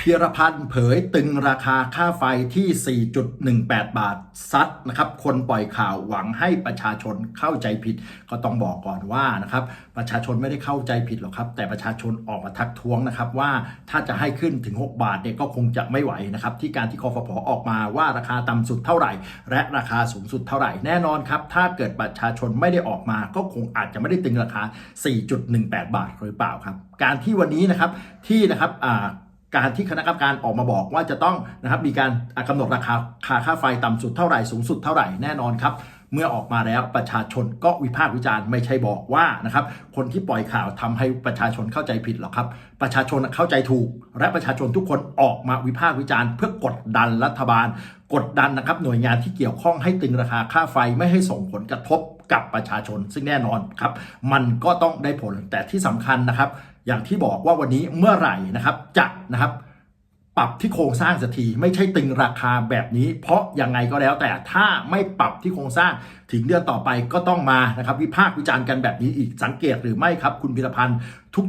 พีรพันธ์เผยตึงราคาค่าไฟที่ 4.18 บาทซัดนะครับ คนปล่อยข่าวหวังให้ประชาชนเข้าใจผิด ก็ต้องบอกก่อนว่านะครับ ประชาชนไม่ได้เข้าใจผิดหรอกครับ แต่ประชาชนออกมาทักท้วงนะครับ ว่าถ้าจะให้ขึ้นถึง 6 บาทเนี่ยก็คงจะไม่ไหวนะครับ ที่การที่คอฟผออกมาว่าราคาต่ำสุดเท่าไหร่ และราคาสูงสุดเท่าไหร่แน่นอนครับ ถ้าเกิดประชาชนไม่ได้ออกมา ก็คงอาจจะไม่ได้ตึงราคา 4.18 บาทหรือเปล่าครับ การที่วันนี้นะครับที่นะครับอ่า การที่คณะกรรมการออกมาบอกว่าจะต้องนะครับมีการกำหนดราคาค่าค่าไฟต่ำสุดเท่าไหร่สูงสุดเท่าไหร่แน่นอนครับ เมื่อออกมาแล้วประชาชนก็วิพากษ์วิจารณ์ไม่ใช่บอกว่านะครับคนที่ปล่อยข่าวทำให้ประชาชนเข้าใจผิดหรอกครับ ประชาชนเข้าใจถูก และประชาชนทุกคนออกมาวิพากษ์วิจารณ์ เพื่อกดดันรัฐบาล กดดันนะครับหน่วยงานที่เกี่ยวข้องให้ตึงราคาค่าไฟไม่ให้ส่งผลกระทบกับประชาชน ซึ่งแน่นอนครับมันก็ต้องได้ผลแต่ที่สำคัญนะครับ อย่างที่บอกว่าวันนี้เมื่อไหร่นะครับจะนะครับ ปรับที่โครงสร้างสักทีไม่ใช่ตึงราคาแบบนี้ เพราะยังไงก็แล้วแต่ถ้าไม่ปรับที่โครงสร้างถึงเดือนต่อไปก็ต้องมานะครับวิพากษ์วิจารณ์กันแบบนี้อีกสังเกตหรือไม่ครับ คุณพิรพันธ์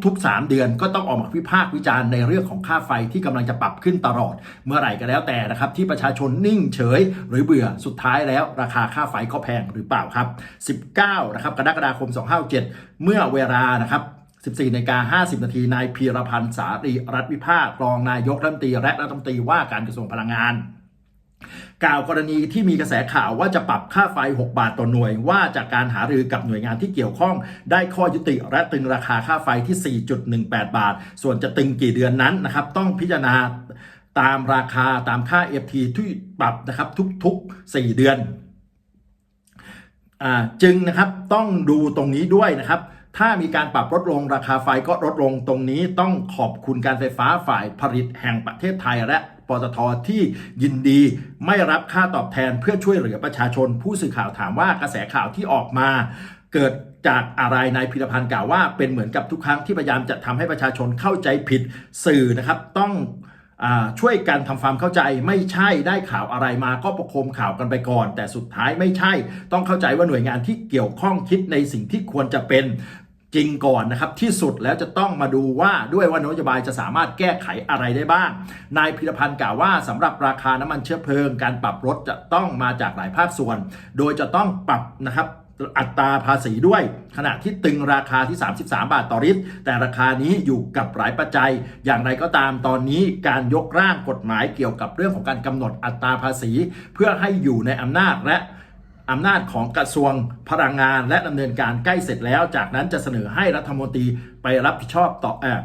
ทุก ๆ 3 เดือนก็ต้องออกมาวิพากษ์วิจารณ์ในเรื่องของค่าไฟที่กำลังจะปรับขึ้นตลอด เมื่อไหร่ก็แล้วแต่นะครับที่ประชาชนนิ่งเฉย หรือเบื่อสุดท้ายแล้ว ราคาค่าไฟก็แพงหรือเปล่าครับ 19นะครับกรกฎาคม 257 เมื่อเวลานะครับ 14นาฬิกา50 นาที นายพีรพันธ์สารีรัฐวิภาครองนายกรัฐมนตรีและรัฐมนตรีว่าการกระทรวงพลังงาน กล่าวกรณีที่มีกระแสข่าวว่าจะปรับค่าไฟ 6 บาทต่อหน่วย ว่าจากการหารือกับหน่วยงานที่เกี่ยวข้องได้ข้อยุติและตึงราคาค่าไฟที่ 4.18 บาท ส่วนจะตึงกี่เดือนนั้นนะครับ ต้องพิจารณาตามราคาตามค่า FT ที่ปรับนะครับทุกๆ 4 เดือนอ่าจึงนะครับต้องดูตรงนี้ด้วยนะครับ ถ้ามีการปรับลดลงราคาไฟก็ลดลงตรงนี้ต้องขอบคุณการไฟฟ้าฝ่ายผลิตแห่งประเทศไทยและปตทที่ยินดีไม่รับค่าตอบแทนเพื่อช่วยเหลือประชาชน ผู้สื่อข่าวถามว่ากระแสข่าวที่ออกมาเกิดจากอะไรนายพิรพันธ์กล่าวว่าเป็นเหมือนกับทุกครั้งที่พยายามจะทำให้ประชาชนเข้าใจผิดสื่อนะครับ ต้องอช่วยกันทำความเข้าใจไม่ใช่ได้ข่าวอะไรมาก็ประโคมข่าวกันไปก่อน แต่สุดท้ายไม่ใช่ ต้องเข้าใจว่าหน่วยงานที่เกี่ยวข้องคิดในสิ่งที่ควรจะเป็น จริงก่อนนะครับที่สุดแล้วจะต้องมาดูว่าด้วยว่านโยบายจะสามารถแก้ไขอะไรได้บ้าง นายพิรพันธ์กล่าวว่าสำหรับราคาน้ำมันเชื้อเพลิง การปรับลดจะต้องมาจากหลายภาคส่วน โดยจะต้องปรับนะครับอัตราภาษีด้วย ขณะที่ตึงราคาที่ 33 บาทต่อลิตร แต่ราคานี้อยู่กับหลายปัจจัย อย่างไรก็ตามตอนนี้การยกร่างกฎหมายเกี่ยวกับเรื่องของการกำหนดอัตราภาษี เพื่อให้อยู่ในอำนาจและ อำนาจของกระทรวงพลังงานและดำเนินการใกล้เสร็จแล้ว จากนั้นจะเสนอให้รัฐมนตรีไปรับผิดชอบต่อเออ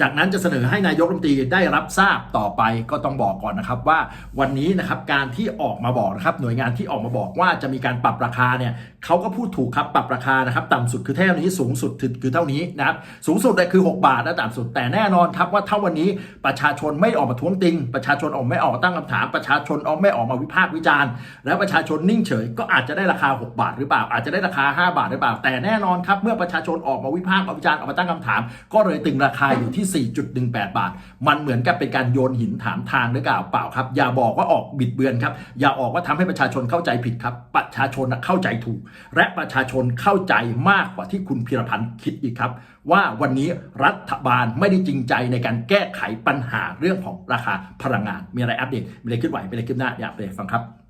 จากนั้นจะเสนอให้นายกรัฐมนตรีได้รับทราบต่อไปก็ต้องบอกก่อนนะครับว่าวันนี้นะครับการที่ออกมาบอกนะครับหน่วยงานที่ออกมาบอกว่าจะมีการปรับราคาเนี่ยเขาก็พูดถูกครับปรับราคานะครับต่ำสุดคือเท่านี้สูงสุดคือคือเท่านี้นะครับสูงสุดเลยคือ 6 บาทและต่ำสุดแต่แน่นอนครับว่าถ้าวันนี้ประชาชนไม่ออกมาท้วงติง ประชาชนออกไม่ออกตั้งคำถาม ประชาชนออกไม่ออกมาวิพากษ์วิจารณ์ แล้วประชาชนนิ่งเฉย ก็อาจจะได้ราคา 6 บาทหรือเปล่า อาจจะได้ราคา 5 บาทหรือเปล่า แต่แน่นอนครับเมื่อประชาชนออกมาวิพากษ์วิจารณ์ออกมาตั้งคำถาม ก็เลยตึงราคาอยู่ที่ 4.18 บาท มันเหมือนกับเป็นการโยนหินถามทางหรือเปล่าเปล่าครับ อย่าบอกว่าออกบิดเบือนครับ อย่าออกว่าทำให้ประชาชนเข้าใจผิดครับ ประชาชนเข้าใจถูก และประชาชนเข้าใจมากกว่าที่คุณพิรพันธ์คิดอีกครับ ว่าวันนี้รัฐบาลไม่ได้จริงใจในการแก้ไขปัญหาเรื่องของราคาพลังงาน มีอะไรอัปเดตมีอะไรขึ้นไหวมีอะไรขึ้นหน้าอยากไปฟังครับ